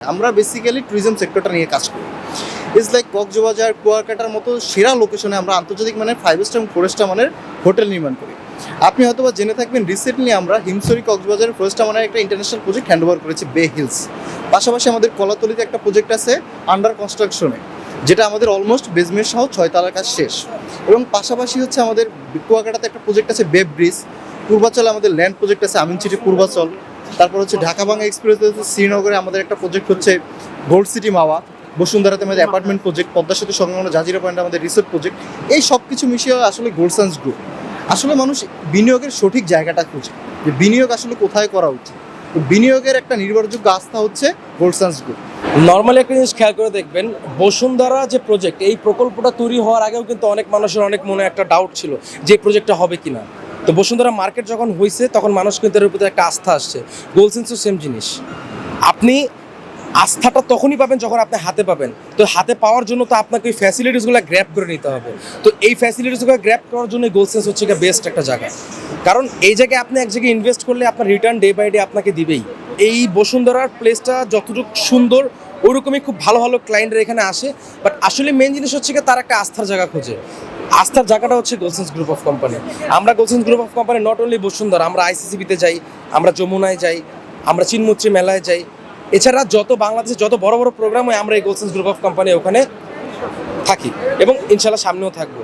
আমরা basically tourism সেক্টরটা নিয়ে কাজ করি। ইটস লাইক কক্সবাজার, কুয়াকাটার মতো সেরা লোকেশনে আমরা আন্তর্জাতিক মানের ফাইভ স্টার ফোর স্টার মানের হোটেল নির্মাণ করি। আপনি হয়তো বা জেনে থাকবেন রিসেন্টলি আমরা হিমসরি কক্সবাজারের ফোর স্টার মানের একটা ইন্টারন্যাশনাল প্রজেক্ট হ্যান্ড ওভার করেছি বে হিলস পাশাপাশি আমাদের কলাতলিতে একটা প্রজেক্ট আছে আন্ডার কনস্ট্রাকশনে যেটা আমাদের অলমোস্ট বেসমেন্ট সহ ছয় তালার কাজ শেষ। এবং পাশাপাশি হচ্ছে আমাদের কুয়াকাটাতে একটা প্রজেক্ট আছে বেব ব্রিজ পূর্বাচলে আমাদের ল্যান্ড প্রজেক্ট আছে, আমিন সিটি পূর্বাচল। তারপর হচ্ছে ঢাকা বাংলা এক্সপ্রেস হচ্ছে শ্রীনগরে আমাদের একটা প্রজেক্ট হচ্ছে গোল্ড সিটি মাওয়া বসুন্ধরাতে আমাদের অ্যাপার্টমেন্ট প্রজেক্ট পদ্মা সেতু সংলগ্ন জাজিরা পয়েন্ট আমাদের রিসোর্ট প্রজেক্ট এই সব কিছু মিশিয়ে আসলে গোল্ডসান্স গ্রুপ আসলে মানুষ বিনিয়োগের সঠিক জায়গাটা খুঁজে, যে বিনিয়োগ আসলে কোথায় করা উচিত। বিনিয়োগের একটা নির্ভরযোগ্য আস্থা হচ্ছে গোল্ডসান্স গ্রুপ নর্মালি একটা জিনিস খেয়াল করে দেখবেন, বসুন্ধরা যে প্রজেক্ট এই প্রকল্পটা তৈরি হওয়ার আগেও কিন্তু অনেক মানুষের অনেক মনে একটা ডাউট ছিল যে প্রজেক্টটা হবে কিনা। তো বসুন্ধরা মার্কেট যখন হয়েছে তখন মানুষ কিন্তু এর প্রতি একটা আস্থা আসছে। গোলসেন্সও সেম জিনিস। আপনি আস্থাটা তখনই পাবেন যখন আপনি হাতে পাবেন। তো হাতে পাওয়ার জন্য তো আপনাকে ওই ফ্যাসিলিটিসগুলো গ্র্যাপ করে নিতে হবে। তো এই ফ্যাসিলিটিসগুলো গ্র্যাপ করার জন্য গোলসেন্স হচ্ছে বেস্ট একটা জায়গা। কারণ এই জায়গায় আপনি এক জায়গায় ইনভেস্ট করলে আপনার রিটার্ন ডে বাই ডে আপনাকে দিবেই। এই বসুন্ধরার প্লেসটা যতটুকু সুন্দর ওইরকমই খুব ভালো ভালো ক্লায়েন্টরা এখানে আসে। বাট আসলে মেন জিনিস হচ্ছে কি তার একটা আস্থার জায়গা খোঁজে। আস্থার জায়গাটা হচ্ছে গোলসেন্স গ্রুপ অফ কোম্পানি আমরা গোলসেন্স group of company not only Bashundhara, আমরা আইসিসিবিতে যাই, আমরা যমুনায় যাই, আমরা চিনমুত্রি মেলায় যাই। এছাড়া যত বাংলাদেশে যত বড় বড় প্রোগ্রাম হয় আমরা এই গোলসেন্স গ্রুপ অফ কোম্পানি ওখানে থাকি এবং ইনশাল্লাহ সামনেও থাকব।